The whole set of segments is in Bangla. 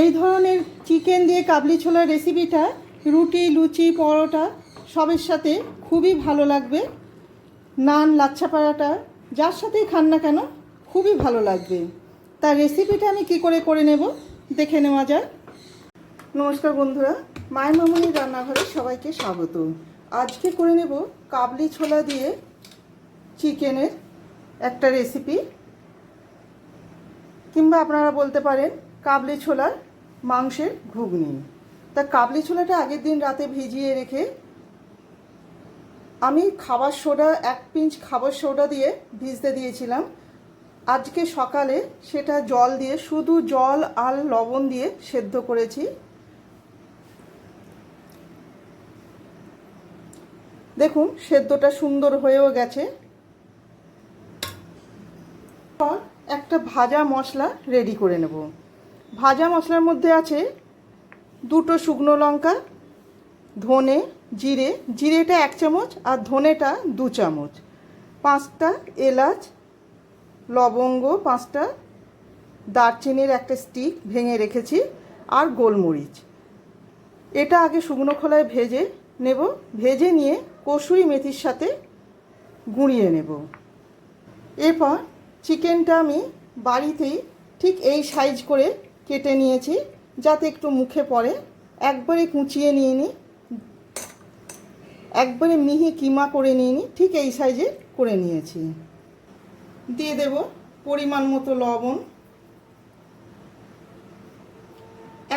এই ধরনের চিকেন দিয়ে কাবলি ছোলার রেসিপিটা, রুটি, লুচি, পরোটা, সবের সাথে খুবই ভালো লাগবে। নান, লাচ্ছা পরাটা যার সাথেই খান না কেন, খুবই ভালো লাগবে। তার রেসিপিটা আমি কি করে করে নেব, দেখে নেওয়া যায় নমস্কার বন্ধুরা, মায়ের মামনির রান্নাঘরে সবাইকে স্বাগত। আজকে করে নেব কাবলি ছোলা দিয়ে চিকেনের একটা রেসিপি। কিংবা আপনারা বলতে পারেন কাবলি ছোলার মাংসের ঘুগনি। তা কাবলি ছোলাটা আগের দিন রাতে ভিজিয়ে রেখে আমি খাবার সোডা, এক পিঞ্চ খাবার সোডা দিয়ে ভিজতে দিয়েছিলাম। আজকে সকালে সেটা জল দিয়ে, শুধু জল আর লবণ দিয়ে সেদ্ধ করেছি। দেখুন, সেদ্ধটা সুন্দর হয়েও গেছে। একটা ভাজা মশলা রেডি করে নেব। ভাজা মশলার মধ্যে আছে দুটো শুকনো লঙ্কা, ধনে, জিরে। জিরেটা এক চামচ আর ধনেটা দু চামচ। পাঁচটা এলাচ, লবঙ্গ, পাঁচটা দারচিনির একটা স্টিক ভেঙে রেখেছি আর গোলমরিচ। এটা আগে শুকনো খোলায় ভেজে নেব। ভেজে নিয়ে কসুই মেথির সাথে গুঁড়িয়ে নেব। এরপর চিকেনটা আমি বাড়িতেই ঠিক এই সাইজ করে কেটে নিয়েছি, যাতে একটু মুখে পড়ে। একবারে কুচিয়ে নিয়ে নিই একবারে মিহি কিমা করে নিয়ে নিই ঠিক এই সাইজে করে নিয়েছি। দিয়ে দেব পরিমাণ মতো লবণ।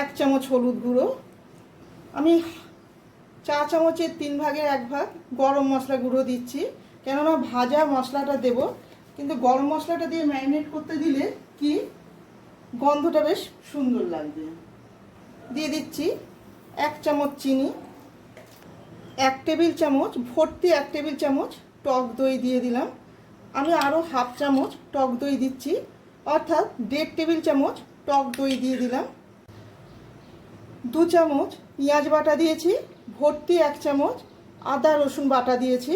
এক চামচ হলুদ গুঁড়ো। আমি চা চামচের তিন ভাগের এক ভাগ গরম মশলা গুঁড়ো দিচ্ছি। কেননা ভাজা মশলাটা দেব, কিন্তু গরম মশলাটা দিয়ে ম্যারিনেট করতে দিলে কি গন্ধটা বেশ সুন্দর লাগবে। দিয়ে দিচ্ছি এক চামচ চিনি, এক টেবিল চামচ, ভর্তি এক টেবিল চামচ টক দই দিয়ে দিলাম। আমি আরও হাফ চামচ টক দই দিচ্ছি, অর্থাৎ দেড় টেবিল চামচ টক দই দিয়ে দিলাম। দু চামচ পেঁয়াজ বাটা দিয়েছি, ভর্তি এক চামচ আদা রসুন বাটা দিয়েছি।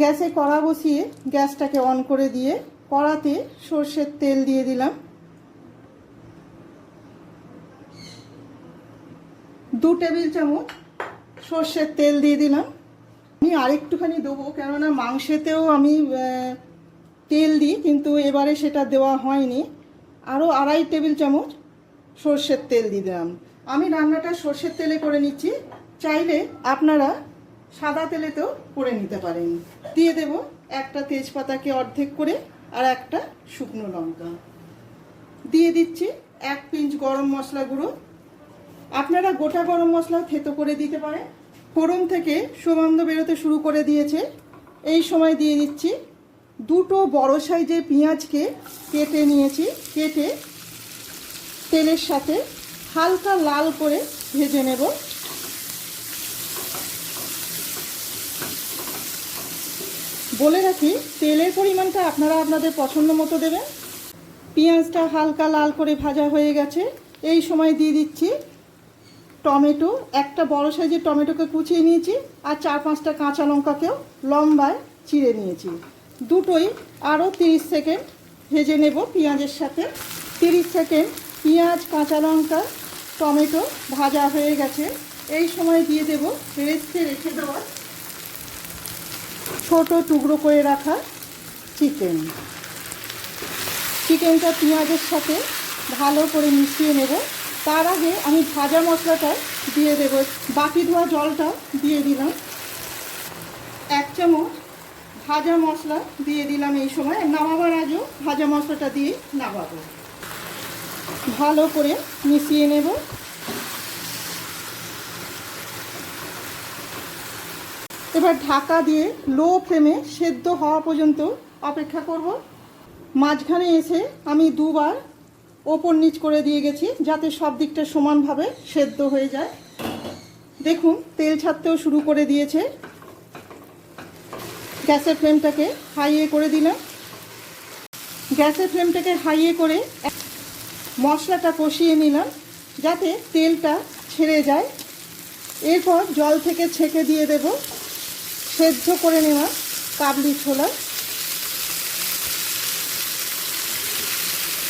গ্যাসে কড়া বসিয়ে গ্যাসটাকে অন করে দিয়ে কড়াতে সর্ষের তেল দিয়ে দিলাম। দু টেবিল চামচ সর্ষের তেল দিয়ে দিলাম। আমি আরেকটুখানি দেবো, কেননা মাংসেতেও আমি তেল দিই, কিন্তু এবারে সেটা দেওয়া হয়নি। আরও আড়াই টেবিল চামচ সর্ষের তেল দিয়ে দিলাম। আমি রান্নাটা সর্ষের তেলে করে নিচ্ছি। চাইলে আপনারা সাদা তেলেতেও করে নিতে পারেন। দিয়ে দেব একটা তেজপাতাকে অর্ধেক করে আর একটা শুকনো লঙ্কা। দিয়ে দিচ্ছি এক পিঞ্চ গরম মশলা গুঁড়ো। আপনারা গোটা গরম মশলাও থেতো করে দিতে পারেন। ফোড়ন থেকে সুগন্ধ বেরোতে শুরু করে দিয়েছে। এই সময় দিয়ে দিচ্ছি দুটো বড় সাইজের পেঁয়াজকে কেটে নিয়েছি। কেটে তেলের সাথে হালকা লাল করে ভেজে নেব। বলে রাখি, তেলের পরিমাণটা আপনারা আপনাদের পছন্দ মতো দেবেন। পেঁয়াজটা হালকা লাল করে ভাজা হয়ে গেছে। এই সময় দিয়ে দিচ্ছি টমেটো। একটা বড় সাইজের টমেটোকে কুচিয়ে নিয়েছি আর চার পাঁচটা কাঁচা লঙ্কাকেও লম্বায় চিড়ে নিয়েছি। দুটোই আরও তিরিশ সেকেন্ড ভেজে নেব পেঁয়াজের সাথে। তিরিশ সেকেন্ড পেঁয়াজ, কাঁচা লঙ্কা, টমেটো ভাজা হয়ে গেছে। এই সময় দিয়ে দেব রেস্টে রেখে দেওয়া ছোট টুকরো করে রাখা চিকেন। চিকেনটা পেঁয়াজের সাথে ভালো করে মিশিয়ে নেব। তার আগে আমি ভাজা মশলাটা দিয়ে দেব। বাকি ধোয়া জলটা দিয়ে দিলাম। এক চামচ ভাজা মশলা দিয়ে দিলাম এই সময়। নামাবার আগেও ভাজা মশলাটা দিয়ে নামাবো। ভালো করে মিশিয়ে নেব। এবার ঢাকা দিয়ে লো ফ্লেমে সেদ্ধ হওয়া পর্যন্ত অপেক্ষা করব। মাঝখানে এসে আমি দুবার ওপর নিচ করে দিয়ে গেছি, যাতে সব দিকটা সমানভাবে সেদ্ধ হয়ে যায়। দেখুন, তেল ছাড়তেও শুরু করে দিয়েছে। গ্যাসের ফ্লেমটাকে হাইয়ে করে দিলাম। গ্যাসের ফ্লেমটাকে হাইয়ে করে মশলাটা কষিয়ে নিলাম, যাতে তেলটা ছেড়ে যায়। এরপর জল থেকে ছেঁকে দিয়ে দেব। সেদ্ধ করে নেওয়া কাবলি ছোলা।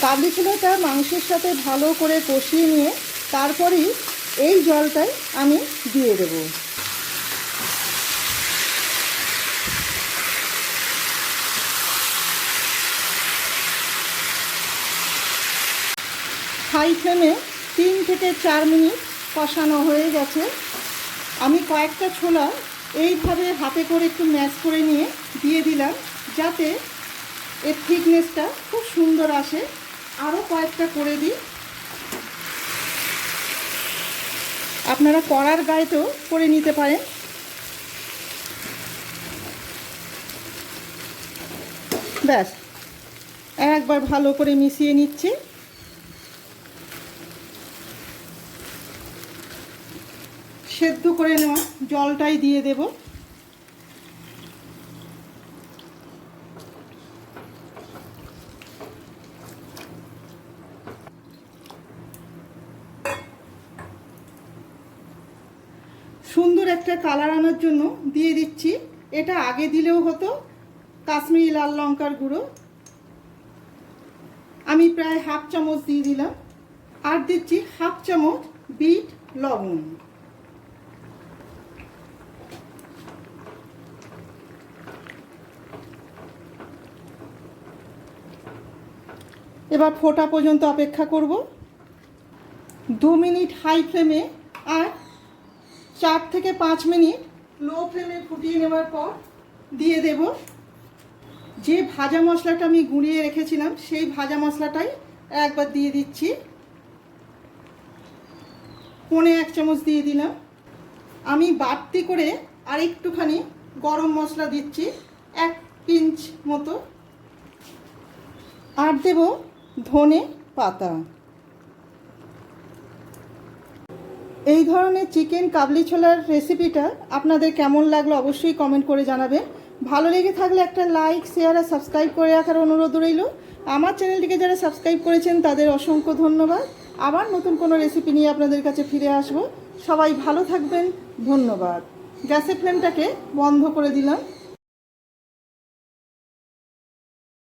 কাবলি ছোলাটা মাংসের সাথে ভালো করে কষিয়ে নিয়ে তারপরেই এই জলটাই আমি দিয়ে দেবো। হাই ফ্লেমে তিন থেকে চার মিনিট কষানো হয়ে গেছে। আমি কয়েকটা ছোলা এইভাবে হাতে করে একটু ম্যাচ করে নিয়ে দিয়ে দিলাম, যাতে এর থিকনেসটা খুব সুন্দর আসে। আরও কয়েকটা করে দিই। আপনারা কড়ার গায়েতেও করে নিতে পারেন। ব্যাস, একবার ভালো করে মিশিয়ে নিচ্ছি। সেদ্ধ করে নেওয়া। জলটাই দিয়ে দেব। সুন্দর একটা কালার আনার জন্য দিয়ে দিচ্ছি। এটা আগে দিলেও হতো, কাশ্মীরি লাল লঙ্কার গুঁড়ো। আমি প্রায় হাফ চামচ দিয়ে দিলাম। আর দিচ্ছি হাফ চামচ বিট লবণ। এবার ফোটা পর্যন্ত অপেক্ষা করব। দু মিনিট হাই ফ্লেমে আর চার থেকে পাঁচ মিনিট লো ফ্লেমে ফুটিয়ে নেওয়ার পর দিয়ে দেব। যে ভাজা মশলাটা আমি গুঁড়িয়ে রেখেছিলাম, সেই ভাজা মশলাটাই একবার দিয়ে দিচ্ছি। পনে এক চামচ দিয়ে দিলাম। আমি বাড়তি করে আর একটুখানি গরম মশলা দিচ্ছি, এক পিঞ্চ মতো। আর দেব ধনে পাতা। এই ধরনের চিকেন কাবলি ছোলার রেসিপিটা আপনাদের কেমন লাগল অবশ্যই কমেন্ট করে জানাবেন। ভালো লেগে থাকলে একটা লাইক শেয়ার আর সাবস্ক্রাইব করে রাখার অনুরোধ রইল। আমার চ্যানেলটিকে যারা সাবস্ক্রাইব করেছেন, তাদের অসংখ্য ধন্যবাদ। আবার নতুন কোনো রেসিপি নিয়ে আপনাদের কাছে ফিরে আসব। সবাই ভালো থাকবেন, ধন্যবাদ। গ্যাসের ফ্লেমটাকে বন্ধ করে দিলাম।